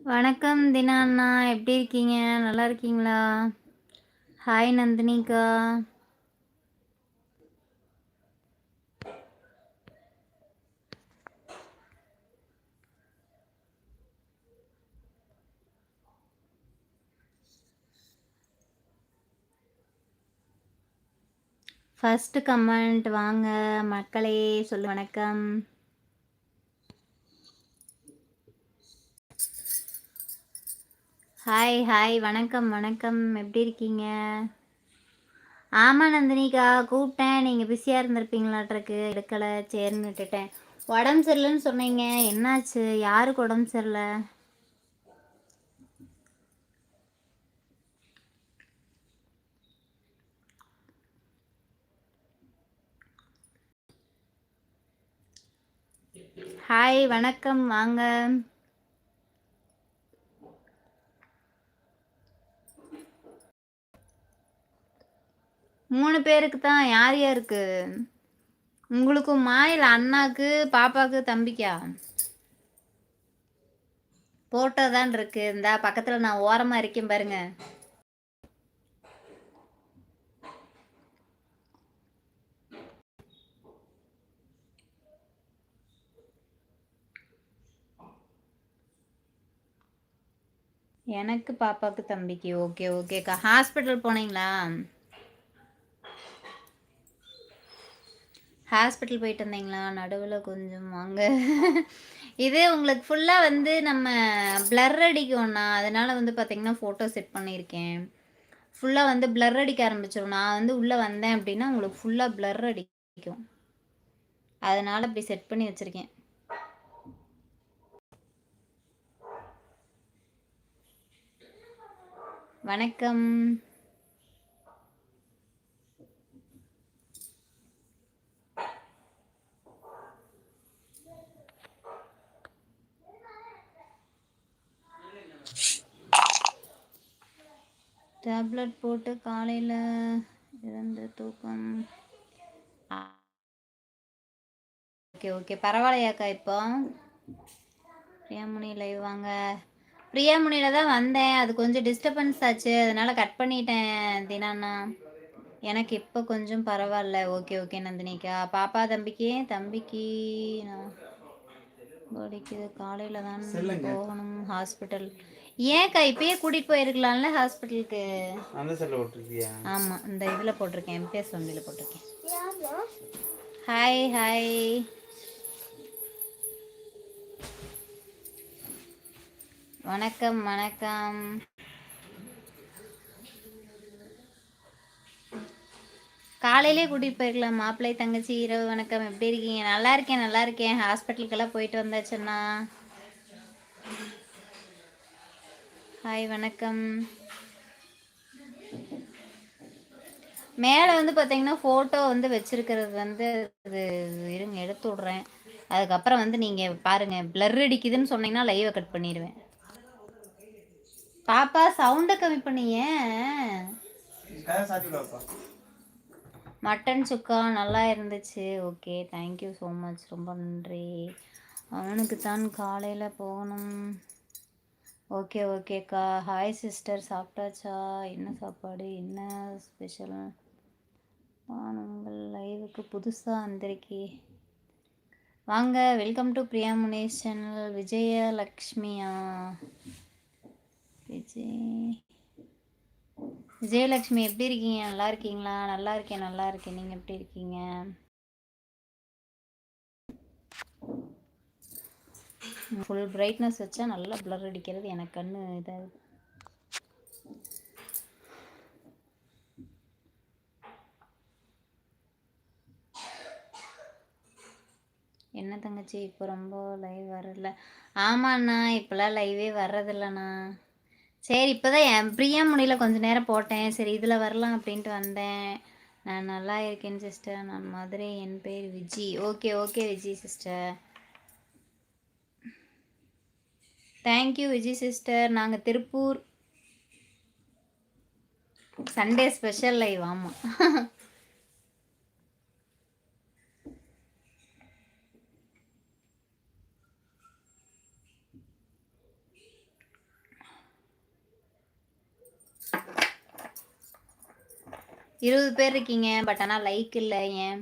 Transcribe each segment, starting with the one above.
வணக்கம் தினா அண்ணா. எப்படி இருக்கீங்க? நல்லா இருக்கீங்களா? ஹாய் நந்தினிக்கா. ஃபஸ்ட்டு கமெண்ட் வாங்க. மக்களே சொல்லு வணக்கம். ஹாய் ஹாய் வணக்கம் வணக்கம். எப்படி இருக்கீங்க? ஆமாம் நந்தினிக்கா. கூப்பிட்டேன். நீங்கள் பிஸியாக இருந்திருப்பீங்களாட்ருக்கு எடுக்கலை சேர்ன்னு விட்டுட்டேன். உடம்பு சரியில்லைன்னு சொன்னீங்க. என்னாச்சு? யாருக்கு உடம்பு சரியில்லை? ஹாய் வணக்கம். வாங்க மூணு பேருக்கு தான் யார் யாருக்கு? உங்களுக்கும் மாயில் அண்ணாக்கு பாப்பாக்கு தம்பிக்கா? போட்டோ தான் இருக்கு. இந்த பக்கத்தில் நான் ஓரமாக இருக்கேன் பாருங்க. எனக்கு பாப்பாவுக்கு தம்பிக்கு. ஓகே ஓகேக்கா. ஹாஸ்பிட்டல் போனீங்களா? ஹாஸ்பிட்டல் போயிட்டு வந்தீங்களா? நடுவில் கொஞ்சம் வாங்க. இது உங்களுக்கு ஃபுல்லாக வந்து நம்ம பிளர் அடிக்கும்ண்ணா. அதனால் வந்து பார்த்திங்கன்னா ஃபோட்டோ செட் பண்ணியிருக்கேன். ஃபுல்லாக வந்து பிளர் அடிக்க ஆரம்பிச்சிடும் நான் வந்து உள்ளே வந்தேன் அப்படின்னா உங்களுக்கு ஃபுல்லாக பிளர் அடிக்கும். அதனால் அப்படி செட் பண்ணி வச்சுருக்கேன். வணக்கம். டேப்லெட் போட்டு காலையில் இறந்த தூக்கம். ஓகே ஓகே பரவாயில்லையாக்கா இப்போ? பிரியாமணி லைவ் வாங்க. பிரியாமணியில் தான் வந்தேன். அது கொஞ்சம் டிஸ்டர்பன்ஸ் ஆச்சு. அதனால் கட் பண்ணிட்டேன் தினாண்ணா. எனக்கு இப்போ கொஞ்சம் பரவாயில்ல. ஓகே ஓகே நந்தினிக்கா. பாப்பா தம்பிக்கு? தம்பிக்கு நான். படிக்குது காலையில் தான் போகணும். ஹாஸ்பிட்டல் ஏன்க்கா இப்பயே கூட்டிட்டு போயிருக்கலாம்ல ஹாஸ்பிட்டலுக்கு? அந்த சைடில் போட்டிருக்கியா? ஆமா இந்த இதுல போட்டிருக்கேன் எம்பிஎஸ் வண்டியில் போட்டிருக்கேன். ஹாய் ஹாய் வணக்கம் வணக்கம். காலையிலே கூட்டிகிட்டு போயிருக்கலாம் மாப்பிள்ளை தங்கச்சி இரவு வணக்கம். எப்படி இருக்கீங்க? நல்லா இருக்கேன் நல்லா இருக்கேன். ஹாஸ்பிட்டலுக்கெல்லாம் போயிட்டு வந்தாச்சுன்னா? ஹாய் வணக்கம். மேலே வந்து பார்த்தீங்கன்னா ஃபோட்டோ வந்து வச்சுருக்கிறது வந்து அது இருங்க எடுத்து விட்றேன். அதுக்கப்புறம் வந்து நீங்கள் பாருங்கள் ப்ளர் அடிக்குதுன்னு சொன்னீங்கன்னா லைவை கட் பண்ணிடுவேன். பாப்பா சவுண்டை கம்மி பண்ணிய. மட்டன் சுக்கா நல்லா இருந்துச்சு. ஓகே தேங்க்யூ ஸோ மச் ரொம்ப நன்றி. அவனுக்கு தான் காலையில் போகணும். ஓகே ஓகேக்கா ஹாய் சிஸ்டர் சாப்பிட்டாச்சா? என்ன சாப்பாடு? என்ன ஸ்பெஷல் நான் உங்கள் லைவுக்கு புதுசாக வந்திருக்கி. வாங்க welcome to Priya Munesh channel விஜயலக்ஷ்மியா? Vijay. Vijayalakshmi எப்படி இருக்கீங்க? நல்லா இருக்கீங்களா? நல்லா இருக்கேன் நல்லா இருக்கேன். நீங்கள் எப்படி இருக்கீங்க? ஃபுல் பிரைட்னஸ் வச்சா நல்லா ப்ளர் அடிக்கிறது எனக்கு கண்ணு இதாகுது. என்ன தங்கச்சி இப்போ ரொம்ப லைவ் வரல. ஆமாண்ணா இப்போலாம் லைவே வர்றதில்லண்ணா. சரி இப்போ தான் என் பிரியா முடியல கொஞ்ச நேரம் போட்டேன். சரி இதில் வரலாம் அப்படின்ட்டு வந்தேன். நான் நல்லா இருக்கேன் சிஸ்டர் நான் மதுரை என் பேர் Viji. Okay okay Viji sister thank you Vijay sister நாங்கள் திருப்பூர் சண்டே ஸ்பெஷல் லைவ் ஆமாம் இருபது பேர் இருக்கீங்க பட் ஆனால் லைக் இல்லை ஏன்?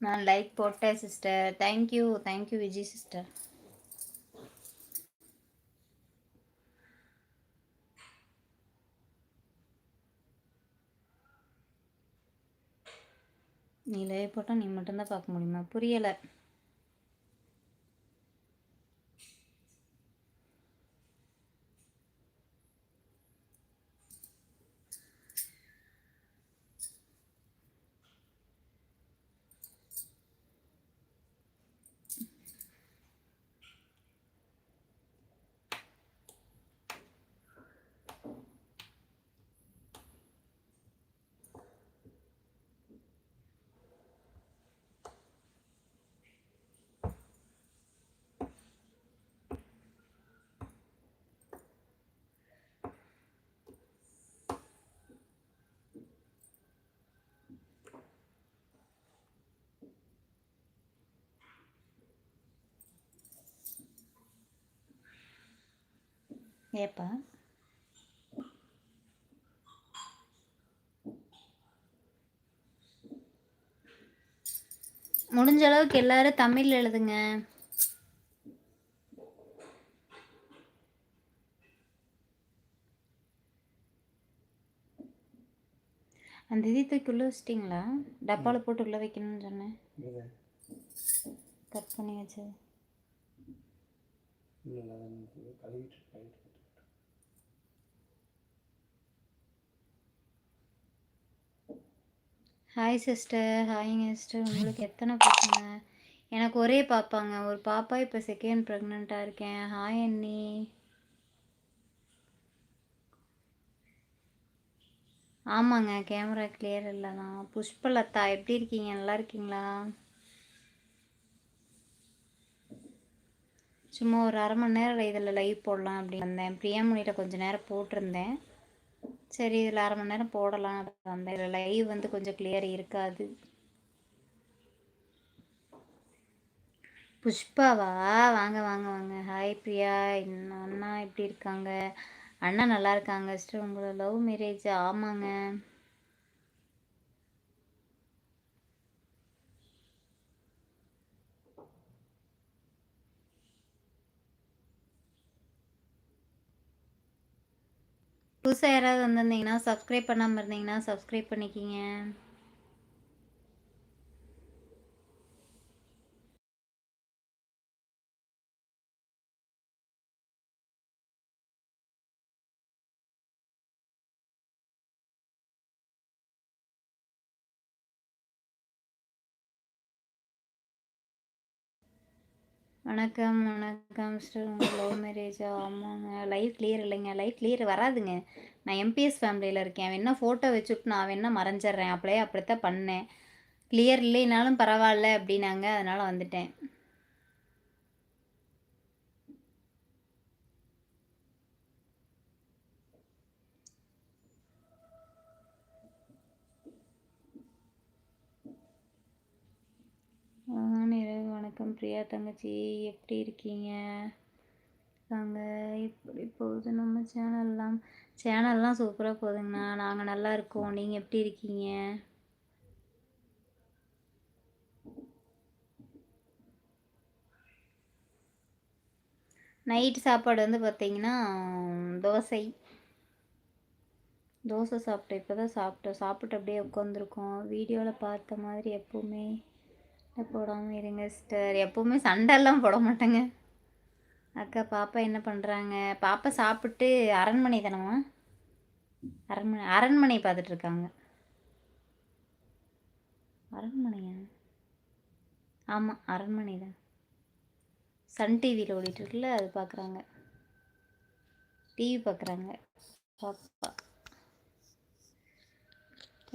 நான் லைக் போட்டேன் sister thank you thank you Vijay sister நீ லைவ் போட்டால் நீ மட்டும்தான் பார்க்க முடியுமா? புரியலை. ஏப்பா முடிஞ்ச அளவுக்கு எல்லாரும் தமிழ் எழுதுங்க. அந்த இது தூக்கி உள்ள வச்சிட்டிங்களா டப்பாவில் போட்டு உள்ள வைக்கணும்னு சொன்னேன். கட் பண்ணி வச்சு ஹாய் சிஸ்டர் ஹாய்ங்க சிஸ்டர் உங்களுக்கு எத்தனை பசங்க? எனக்கு ஒரே பாப்பாங்க. ஒரு பாப்பா இப்போ செகண்ட் ப்ரெக்னெண்ட்டாக இருக்கேன். ஹாய் அண்ணி. ஆமாங்க கேமரா கிளியர் இல்லைண்ணா தான் புஷ்பலதா எப்படி இருக்கீங்க? நல்லா இருக்கீங்களா? சும்மா ஒரு அரை மணி நேரம் இதில் லைவ் போடலாம் அப்படின்னு வந்தேன். பிரியாமணிகிட்ட கொஞ்சம் நேரம் போட்டிருந்தேன். சரி இதில் அரை மணி நேரம் போடலாம். வந்தேன். இதில் லைவ் வந்து கொஞ்சம் கிளியர் இருக்காது. புஷ்பாவா? வாங்க வாங்க வாங்க. ஹாய் பிரியா. இன்னும் அண்ணா எப்படி இருக்காங்க? அண்ணா நல்லா இருக்காங்க. சிஸ்டர் உங்களோட லவ் மேரேஜ் ஆமாங்க. புதுசாக யாராவது வந்திருந்தீங்கன்னா சப்ஸ்கிரைப் பண்ணாமல் இருந்தீங்கன்னா சப்ஸ்கிரைப் பண்ணிக்கிங்க. வணக்கம் வணக்கம். சிஸ்டர் உங்கள் லவ் மேரேஜா? ஆமாங்க. லைவ் கிளியர் இல்லைங்க. லைவ் கிளியர் வராதுங்க. நான் எம்பிஎஸ் ஃபேமிலியில் இருக்கேன். வேணா ஃபோட்டோ வச்சுட்டு நான் வேணா மறைஞ்சிட்றேன்? அப்படியே அப்படித்தான் பண்ணேன். கிளியர் இல்லைனாலும் பரவாயில்ல அப்படின்னாங்க. அதனால் வந்துட்டேன் இரவு வணக்கம் பிரியா தங்கச்சி எப்படி இருக்கீங்க? நாங்கள் இப்படி போகுது. நம்ம சேனல்லாம் சேனல்லாம் சூப்பராக போகுதுங்கண்ணா. நாங்கள் நல்லா இருக்கோம். நீங்கள் எப்படி இருக்கீங்க? நைட் சாப்பாடு வந்து பார்த்தீங்கன்னா தோசை. தோசை சாப்பிட்டேன் இப்போ தான் சாப்பிட்டோம். சாப்பிட்டு அப்படியே உட்காந்துருக்கோம் வீடியோவில் பார்த்த மாதிரி எப்போவுமே. போடாமல் இருங்க சிஸ்டர் எப்போவுமே சண்டைலாம் போட மாட்டேங்க. அக்கா பாப்பா என்ன பண்ணுறாங்க பாப்பா சாப்பிட்டு அரண்மனை தானம்மா? அரண்மனை அரண்மனை பார்த்துட்ருக்காங்க அரண்மனையா? ஆமாம் அரண்மனை தான். சன் டிவியில் ஓடிட்டுருக்குல்ல அது பார்க்குறாங்க டிவி பார்க்குறாங்க பாப்பா.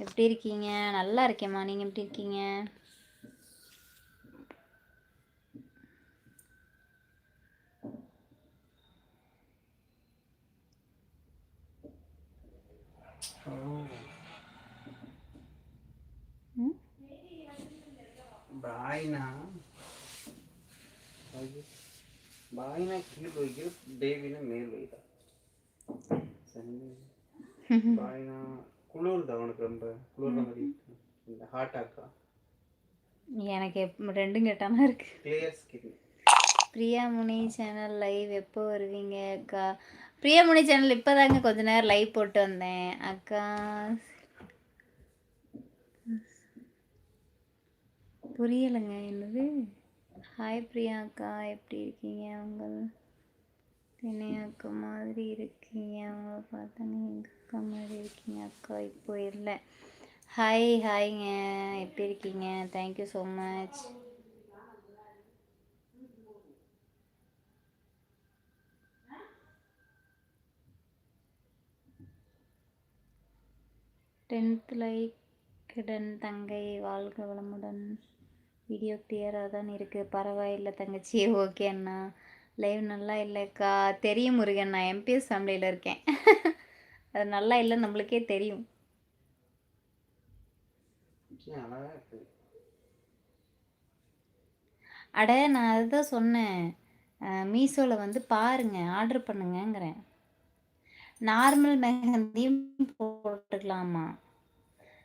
எப்படி இருக்கீங்க? நல்லா இருக்கேம்மா. நீங்கள் எப்படி இருக்கீங்க பாய்னா பாய்னா கீழ் வைக்கிற பேபினா மேல் வைதா பாய்னா குளிர் தான் உனக்கு ரொம்ப குளிர் மாதிரி இருக்கு இந்த ஹாட் ஆக்கா எனக்கு எப் ரெண்டும் கெட்டாமல் இருக்கு. Clear skin Priya Muni channel live எப்போ வருவீங்க அக்கா? பிரியா முனி சேனல் இப்போதாங்க கொஞ்ச நேரம் லைவ் போட்டு வந்தேன். அக்கா புரியலைங்க என்னது? ஹாய் பிரியா அக்கா எப்படி இருக்கீங்க? தினை அக்கா மாதிரி இருக்கீங்க. அவங்கள பார்த்தோன்னே எங்கள் அக்கா மாதிரி இருக்கீங்க. அக்கா இப்போ இல்லை. ஹாய் ஹாய்ங்க எப்படி இருக்கீங்க? Thank you so much tenth லைக்குடன் தங்கை வாழ்க வளமுடன். வீடியோ கிளியராக தான் இருக்குது பரவாயில்லை தங்கச்சி. ஓகே அண்ணா. லைவ் நல்லா இல்லைக்கா. தெரியும் முருகன். நான் எம்பிஎஸ் ஃபேமிலியில் இருக்கேன். அது நல்லா இல்லை நம்மளுக்கே தெரியும். அட நான் அதுதான் சொன்னேன். மீஷோவில் வந்து பாருங்க ஆர்டர் பண்ணுங்கங்கிறேன். நார்மல் மெஹந்தியும் போட்டுக்கலாமா?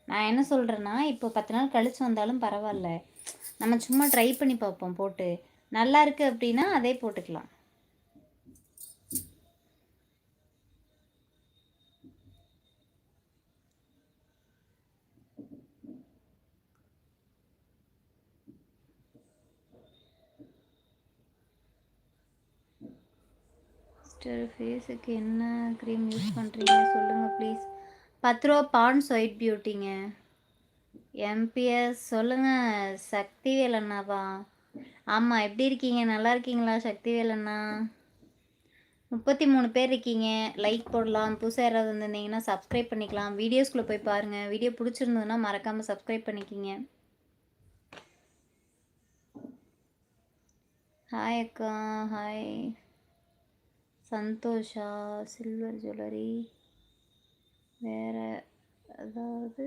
நான் என்ன சொல்கிறேன்னா இப்போ பத்து நாள் கழிச்சு வந்தாலும் பரவாயில்ல. நம்ம சும்மா ட்ரை பண்ணி பார்ப்போம் போட்டு. நல்லா இருக்கு அப்படின்னா அதே போட்டுக்கலாம். சிஸ்டர் ஃபேஸுக்கு என்ன க்ரீம் யூஸ் பண்ணுறீங்க சொல்லுங்கள் ப்ளீஸ் பத்து ரூபா பான்ஸ் ஒயிட் பியூட்டிங்க எம்பிஎஸ் சொல்லுங்கள் சக்திவேல் அண்ணாவா ஆமாம் எப்படி இருக்கீங்க? நல்லா இருக்கீங்களா சக்திவேல் அண்ணா முப்பத்தி மூணு பேர் இருக்கீங்க. லைக் போடலாம். புதுசாக யாராவது வந்திருந்தீங்கன்னா சப்ஸ்கிரைப் பண்ணிக்கலாம். வீடியோஸ்குள்ளே போய் பாருங்கள் வீடியோ பிடிச்சிருந்ததுன்னா மறக்காமல் சப்ஸ்கிரைப் பண்ணிக்கிங்க. ஹாய் அக்கா. ஹாய் சந்தோஷா சில்வர் ஜுவல்லரி வேறு அதாவது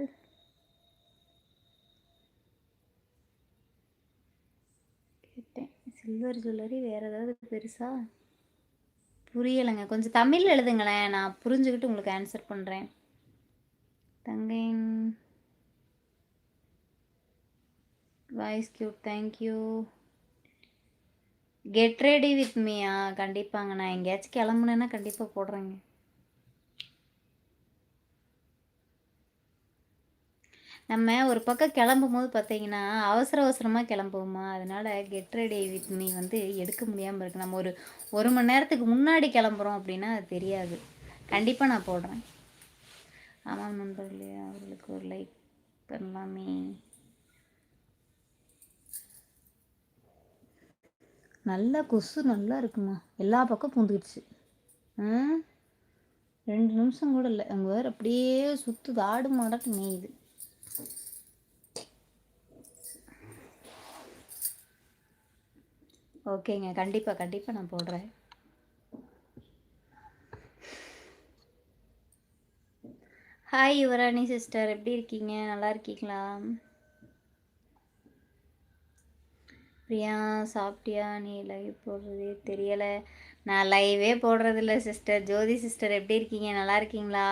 கேட்டேன். சில்வர் ஜுவல்லரி வேறு ஏதாவது பெருசா? புரியலைங்க. கொஞ்சம் தமிழ் எழுதுங்களேன். நான் புரிஞ்சுக்கிட்டு உங்களுக்கு ஆன்சர் பண்ணுறேன் தங்கையின் voice cute thank you get ready with மீயா கண்டிப்பாங்க. நான் எங்கேயாச்சும் கிளம்புனேன்னா கண்டிப்பாக போடுறேங்க. நம்ம ஒரு பக்கம் கிளம்பும் போது பார்த்தீங்கன்னா அவசர அவசரமாக கிளம்புவோமா? அதனால் கெட் ரெடி வித் மீ வந்து எடுக்க முடியாமல் இருக்குது நம்ம ஒரு ஒரு மணி நேரத்துக்கு முன்னாடி கிளம்புறோம் அப்படின்னா அது தெரியாது. கண்டிப்பாக நான் போடுறேன். ஆமாம் நண்பர்களே அவர்களுக்கு ஒரு லைக் பண்ணலாமே. நல்லா கொசு நல்லா இருக்குமா? எல்லா பக்கம் பூந்துக்கிடுச்சு. ரெண்டு நிமிஷம் கூட இல்லை. அங்கே வேறு அப்படியே சுற்றுது ஆடு மாடாட்டு மேயுது. ஓகேங்க. கண்டிப்பாக கண்டிப்பாக நான் போடுறேன். ஹாய் யுவராணி சிஸ்டர் எப்படி இருக்கீங்க? நல்லா இருக்கீங்களா? பிரியா சாப்பிட்டியா? நீ லைவ் போடுறதே தெரியலை. நான் லைவே போடுறதில்ல சிஸ்டர் ஜோதி சிஸ்டர் எப்படி இருக்கீங்க? நல்லா இருக்கீங்களா?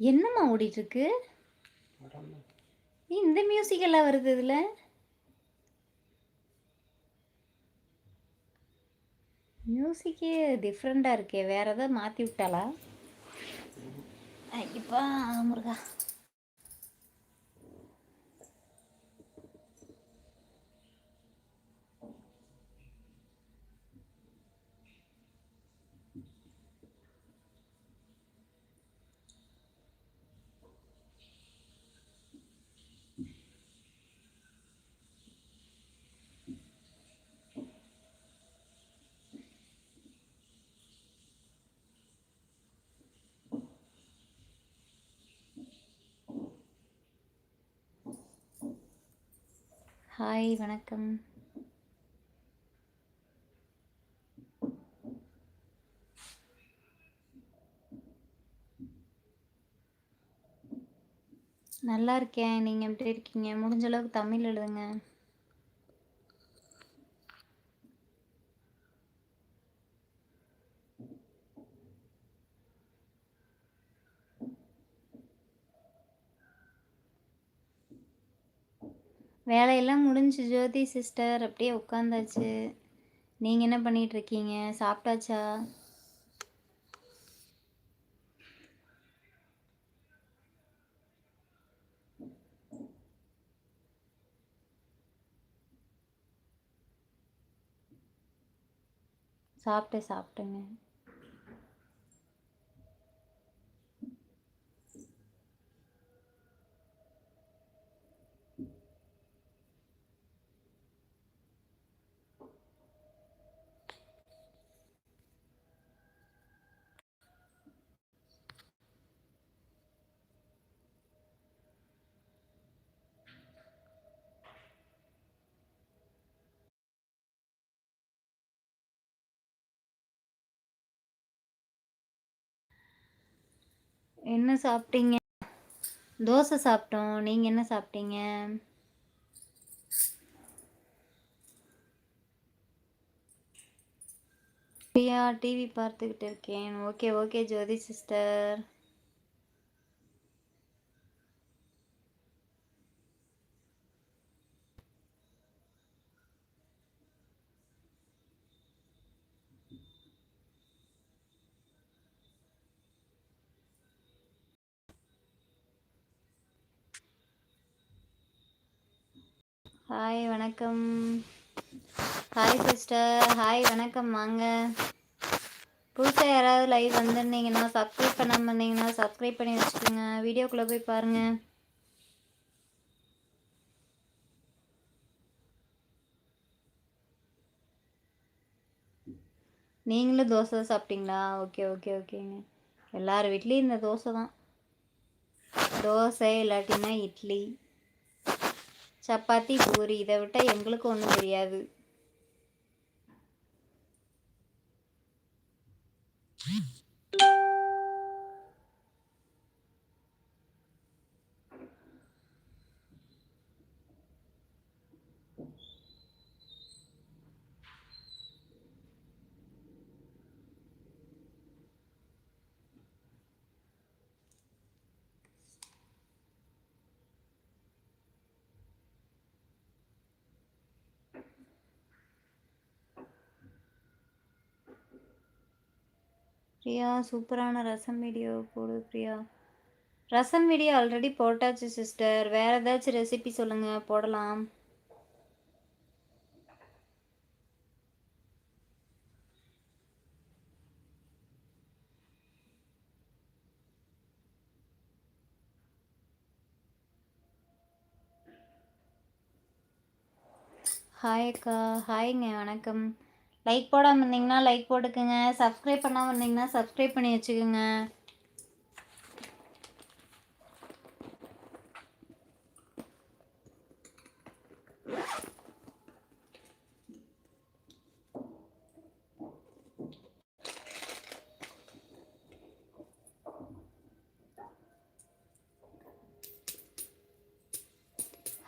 என்னம்மா ஓடிட்டுருக்கு இந்த மியூசிக் எல்லாம் வருது இதில்? மியூசிக்கே டிஃப்ரெண்ட்டாக இருக்கே. வேறு எதாவது மாற்றி விட்டாளா? ஐயப்பா முருகா. ஹாய் வணக்கம். நல்லா இருக்கேன். நீங்கள் எப்படி இருக்கீங்க? முடிஞ்ச அளவுக்கு தமிழ் எழுதுங்க. வேலையெல்லாம் முடிஞ்சு ஜோதி சிஸ்டர். அப்படியே உட்காந்தாச்சு நீங்கள் என்ன பண்ணிட்டு இருக்கீங்க சாப்பிட்டாச்சா? சாப்பிட்டேன் சாப்பிட்டேங்க. என்ன சாப்பிட்டீங்க? தோசை சாப்பிட்டோம். நீங்கள் என்ன சாப்பிட்டீங்க? பிரியா டிவி பார்த்துக்கிட்டு இருக்கேன். Okay okay Jyothi sister hi வணக்கம். ஹாய் சிஸ்டர் ஹாய் வணக்கம். வாங்க. புதுசாக யாராவது லைவ் வந்திருந்தீங்கன்னா சப்ஸ்கிரைப் பண்ணாமல் இருந்தீங்கன்னா சப்ஸ்கிரைப் பண்ணி வச்சுக்கோங்க. வீடியோக்குள்ளே போய் பாருங்கள் நீங்களும் தோசை தான் சாப்பிட்டீங்களா? ஓகே ஓகே ஓகேங்க எல்லார் வீட்லேயும் இந்த தோசை தான். தோசை இல்லாட்டினா இட்லி. சப்பாத்தி பூரி இதை விட்டால் எங்களுக்கு ஒன்றும் தெரியாது. பிரியா சூப்பரான ரசம் வீடியோ போடு பிரியா. ரசம் வீடியோ ஆல்ரெடி போட்டாச்சு சிஸ்டர் வேற ஏதாச்சும் ரெசிபி சொல்லுங்க போடலாம். ஹாய் அக்கா. ஹாய்ங்க வணக்கம். லைக் போடாமல் இருந்தீங்கன்னா லைக் போட்டுக்குங்க. சப்ஸ்கிரைப் பண்ணாமல் இருந்தீங்கன்னா சப்ஸ்கிரைப் பண்ணி வச்சுக்கோங்க.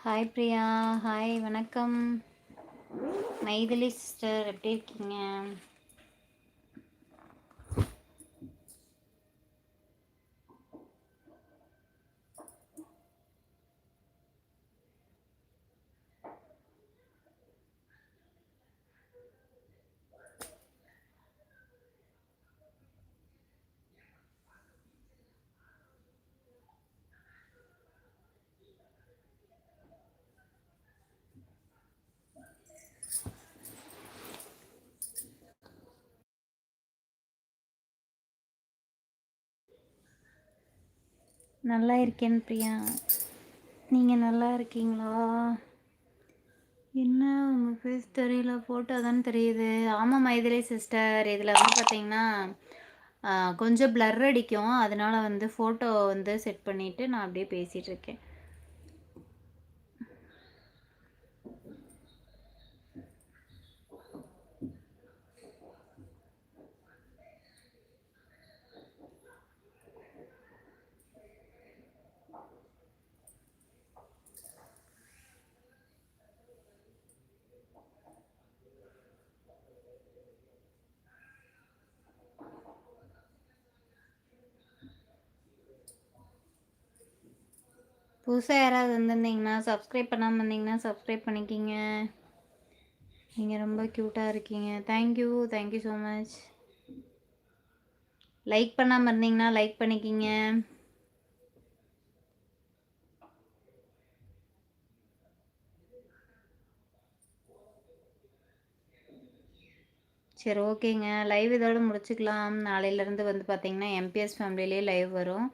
ஹாய் பிரியா ஹாய் வணக்கம். மைதிலி சிஸ்டர் எப்படி இருக்கீங்க? நல்லா இருக்கேன் பிரியா. நீங்கள் நல்லா இருக்கீங்களா? என்ன உங்கள் ஃபேஸ் தெரியல ஃபோட்டோ தான் தெரியுது. ஆமாம் மைதிலே சிஸ்டர் இதில் வந்து பார்த்தீங்கன்னா கொஞ்சம் ப்ளர் அடிக்கும். அதனால் வந்து ஃபோட்டோ வந்து செட் பண்ணிவிட்டு நான் அப்படியே பேசிகிட்ருக்கேன் புதுசாக யாராவது வந்திருந்தீங்கன்னா சப்ஸ்கிரைப் பண்ணாமல் இருந்தீங்கன்னா சப்ஸ்கிரைப் பண்ணிக்கிங்க. நீங்கள் ரொம்ப க்யூட்டாக இருக்கீங்க. Thank you thank you so much like பண்ணாமல் இருந்தீங்கன்னா லைக் பண்ணிக்கிங்க. சரி ஓகேங்க லைவ் இதோட முடிச்சுக்கலாம். நாளையிலேருந்து வந்து பார்த்தீங்கன்னா எம்பிஎஸ் ஃபேமிலியிலே லைவ் வரும்.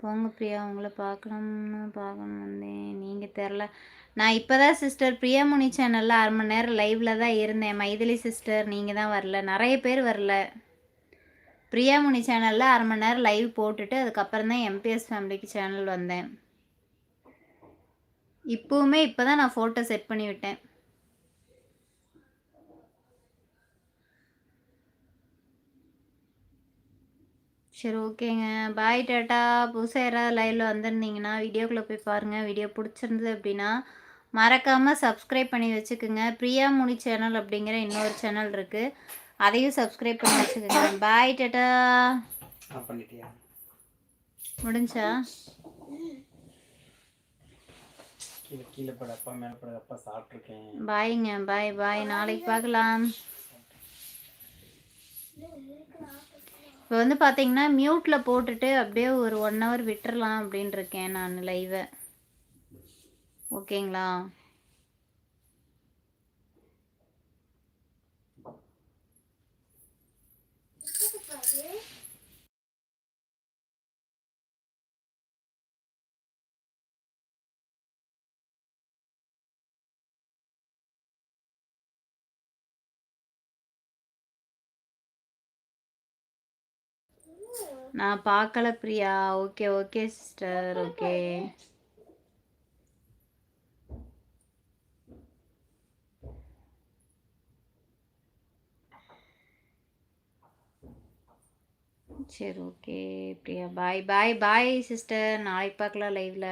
போங்க பிரியா உங்களை பார்க்கணும்னு பார்க்கணும் வந்தேன். நீங்கள் தெரில நான் இப்போ தான் சிஸ்டர் பிரியாமுனி சேனலில் அரை மணி நேரம் லைவில் தான் இருந்தேன். மைதிலி சிஸ்டர் நீங்கள் தான் வரல. நிறைய பேர் வரல. பிரியாமுனி சேனலில் அரை மணி நேரம் லைவ் போட்டுட்டு அதுக்கப்புறம் தான் எம்பிஎஸ் ஃபேமிலிக்கு சேனல் வந்தேன். இப்போவுமே இப்போ தான் நான் ஃபோட்டோ செட் பண்ணி விட்டேன். சரி ஓகேங்க. பாய் டாட்டா புதுசாக யாராவது லைவில் வந்திருந்தீங்கன்னா வீடியோக்குள்ளே போய் பாருங்கள் வீடியோ பிடிச்சிருந்தது அப்படின்னா மறக்காமல் சப்ஸ்கிரைப் பண்ணி வச்சுக்கோங்க. பிரியா முனி சேனல் அப்படிங்கிற இன்னொரு சேனல் இருக்குது அதையும் சப்ஸ்கிரைப் பண்ணி வச்சுக்கோங்க. பாய் டாட்டா முடிஞ்சா? கீழே கீழே பட. அப்பா மேலே பட. அப்பா சாப்பிட்ருக்கேன் பாய்ங்க பாய் பாய் நாளைக்கு பார்க்கலாம். இப்போ வந்து பார்த்தீங்கன்னா மியூட்டில் போட்டுட்டு அப்படியே ஒரு ஒன் ஹவர் விட்டுறலாம் அப்படின்னு இருக்கேன் நான் லைவை ஓகேங்களா நான் பார்க்கல Priya. Okay okay sister okay சரி okay Priya. Bye bye bye sister நாளைக்கு பார்க்கலாம் லைவில்